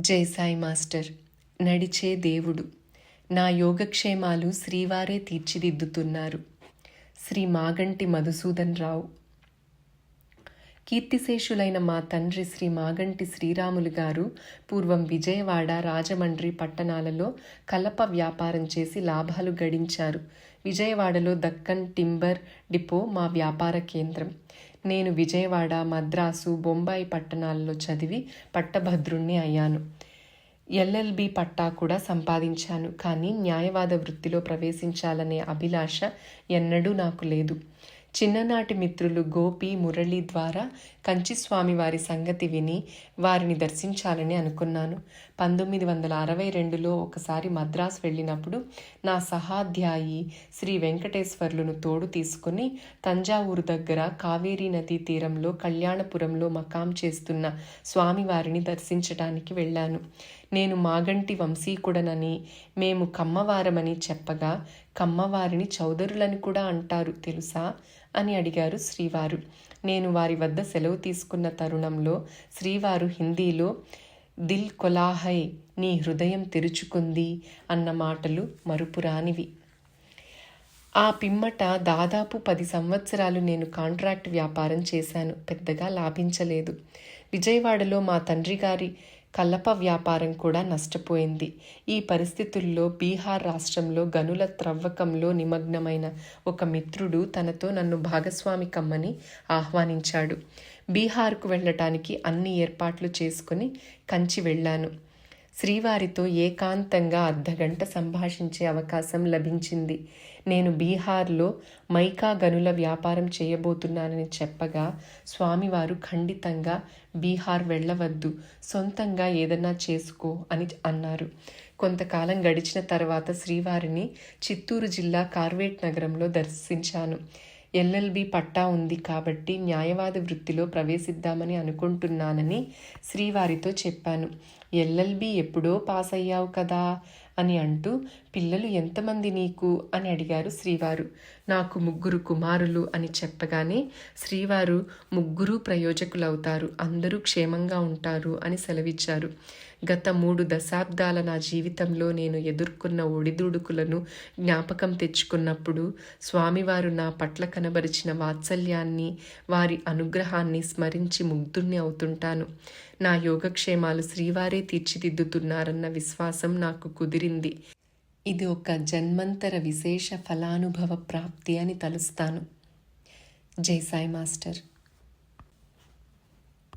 జై సాయి మాస్టర్ నడిచే దేవుడు. నా యోగక్షేమాలు శ్రీవారే తీర్చిదిద్దుతున్నారు. శ్రీ మాగంటి మధుసూదన్ రావు. కీర్తిశేషులైన మా తండ్రి శ్రీ మాగంటి శ్రీరాములు గారు పూర్వం విజయవాడ రాజమండ్రి పట్టణాలలో కలప వ్యాపారం చేసి లాభాలు గడించారు. విజయవాడలో దక్కన్ టింబర్ డిపో మా వ్యాపార కేంద్రం. నేను విజయవాడ మద్రాసు బొంబాయి పట్టణాల్లో చదివి పట్టభద్రుణ్ణి అయ్యాను. ఎల్ఎల్బి పట్టా కూడా సంపాదించాను. కానీ న్యాయవాద వృత్తిలో ప్రవేశించాలనే అభిలాష ఎన్నడూ నాకు లేదు. చిన్ననాటి మిత్రులు గోపి మురళి ద్వారా కంచిస్వామి వారి సంగతి విని వారిని దర్శించాలని అనుకున్నాను. పంతొమ్మిది వందల అరవై రెండులో ఒకసారి మద్రాసు వెళ్ళినప్పుడు నా సహాధ్యాయి శ్రీ వెంకటేశ్వర్లను తోడు తీసుకుని తంజావూరు దగ్గర కావేరీ నదీ తీరంలో కళ్యాణపురంలో మకాం చేస్తున్న స్వామివారిని దర్శించడానికి వెళ్ళాను. నేను మాగంటి వంశీకుడనని మేము కమ్మవారమని చెప్పగా కమ్మవారిని చౌదరులని కూడా అంటారు తెలుసా? అని అడిగారు శ్రీవారు. నేను వారి వద్ద సెలవు తీసుకున్న తరుణంలో శ్రీవారు హిందీలో దిల్ కొలాహై నీ హృదయం తెరుచుకుంది అన్న మాటలు మరుపురానివి ఆ పిమ్మట దాదాపు పది సంవత్సరాలు నేను కాంట్రాక్ట్ వ్యాపారం చేశాను పెద్దగా లాభించలేదు. విజయవాడలో మా తండ్రి గారి కలప వ్యాపారం కూడా నష్టపోయింది. ఈ పరిస్థితుల్లో బీహార్ రాష్ట్రంలో గనుల త్రవ్వకంలో నిమగ్నమైన ఒక మిత్రుడు తనతో నన్ను భాగస్వామి కమ్మని ఆహ్వానించాడు. బీహార్కు వెళ్ళటానికి అన్ని ఏర్పాట్లు చేసుకుని కంచి వెళ్ళాను. శ్రీవారితో ఏకాంతంగా అర్ధగంట సంభాషించే అవకాశం లభించింది. నేను బీహార్లో మైకా గనుల వ్యాపారం చేయబోతున్నానని చెప్పగా స్వామివారు ఖండితంగా బీహార్ వెళ్ళవద్దు సొంతంగా ఏదన్నా చేసుకో అని అన్నారు. కొంతకాలం గడిచిన తర్వాత శ్రీవారిని చిత్తూరు జిల్లా కార్వేట్ నగరంలో దర్శించాను. ఎల్ఎల్బి పట్టా ఉంది కాబట్టి న్యాయవాద వృత్తిలో ప్రవేశిద్దామని అనుకుంటున్నానని శ్రీవారితో చెప్పాను. ఎల్ఎల్బి ఎప్పుడో పాస్ అయ్యావు కదా? అని అంటూ పిల్లలు ఎంతమంది నీకు? అని అడిగారు శ్రీవారు. నాకు ముగ్గురు కుమారులు అని చెప్పగానే శ్రీవారు ముగ్గురు ప్రయోజకులవుతారు. అందరూ క్షేమంగా ఉంటారు అని సెలవిచ్చారు. గత మూడు దశాబ్దాల నా జీవితంలో నేను ఎదుర్కొన్న ఒడిదుడుకులను జ్ఞాపకం తెచ్చుకున్నప్పుడు స్వామివారు నా పట్ల కనబరిచిన వాత్సల్యాన్ని వారి అనుగ్రహాన్ని స్మరించి ముగ్ధుణ్ణి అవుతుంటాను. నా యోగక్షేమాలు శ్రీవారే తీర్చిదిద్దుతున్నారన్న విశ్వాసం నాకు కుదిరి కుదిరింది ఇది ఒక జన్మంతర విశేష ఫలానుభవ ప్రాప్తి అని తలుస్తాను. జై సాయి మాస్టర్.